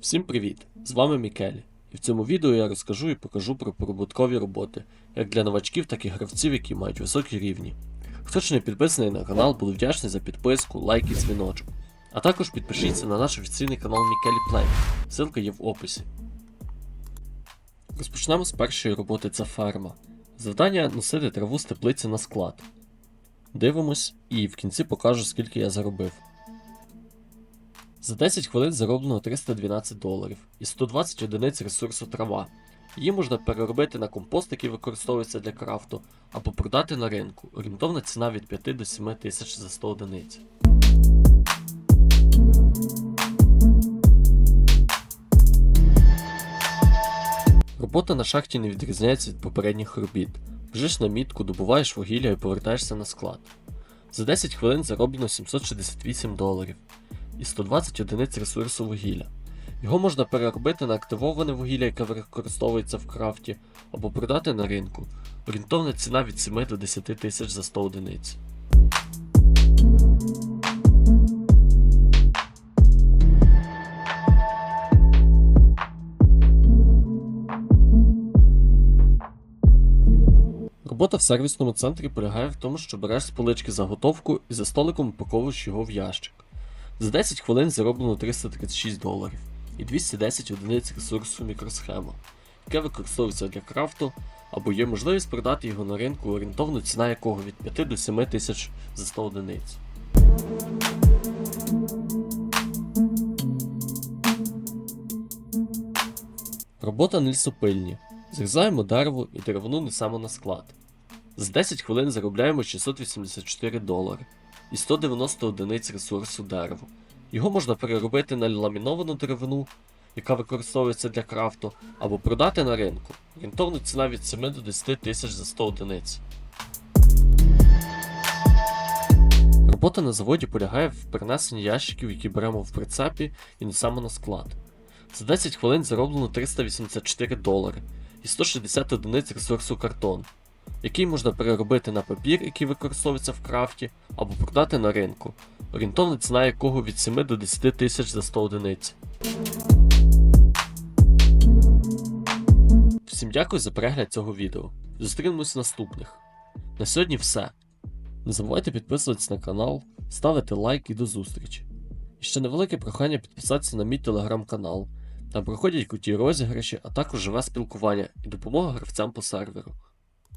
Всім привіт! З вами Мікелі. І в цьому відео я розкажу і покажу про прибуткові роботи, як для новачків, так і гравців, які мають високі рівні. Хто ще не підписаний на канал, буду вдячний за підписку, лайк і дзвіночок. А також підпишіться на наш офіційний канал Мікелі Плей. Ссылка є в описі. Розпочнемо з першої роботи це ферма. Завдання носити траву з теплиці на склад. Дивимось і в кінці покажу, скільки я заробив. За 10 хвилин зароблено 312 доларів і 120 одиниць ресурсу трава. Її можна переробити на компост, який використовується для крафту, або продати на ринку. Орієнтовна ціна від 5 до 7 тисяч за 100 одиниць. Робота на шахті не відрізняється від попередніх робіт. Біжиш на мітку, добуваєш вугілля і повертаєшся на склад. За 10 хвилин зароблено 768 доларів і 120 одиниць ресурсу вугілля. Його можна переробити на активоване вугілля, яке використовується в крафті, або продати на ринку. Орієнтовна ціна від 7 до 10 тисяч за 100 одиниць. Робота в сервісному центрі полягає в тому, що береш з полички заготовку і за столиком упаковуєш його в ящик. За 10 хвилин зароблено 336 доларів і 210 одиниць ресурсу мікросхема, яке використовується для крафту, або є можливість продати його на ринку, орієнтовна ціна якого від 5 до 7 тисяч за 100 одиниць. Робота на лісопильні. Зрізаємо дерево і деревину несемо на склад. За 10 хвилин заробляємо 684 долари і 190 одиниць ресурсу дерева. Його можна переробити на ламіновану деревину, яка використовується для крафту, або продати на ринку. Орієнтовна ціна від 7 до 10 тисяч за 100 одиниць. Робота на заводі полягає в перенесенні ящиків, які беремо в прицепі і несемо на склад. За 10 хвилин зароблено 384 долари і 160 одиниць ресурсу картон, який можна переробити на папір, який використовується в крафті, або продати на ринку, орієнтовна ціна якого від 7 до 10 тисяч за 100 одиниць. Всім дякую за перегляд цього відео. Зустрінемось в наступних. На сьогодні все. Не забувайте підписуватись на канал, ставити лайк і до зустрічі. І ще невелике прохання підписатися на мій телеграм-канал. Там проходять круті розіграші, а також живе спілкування і допомога гравцям по серверу.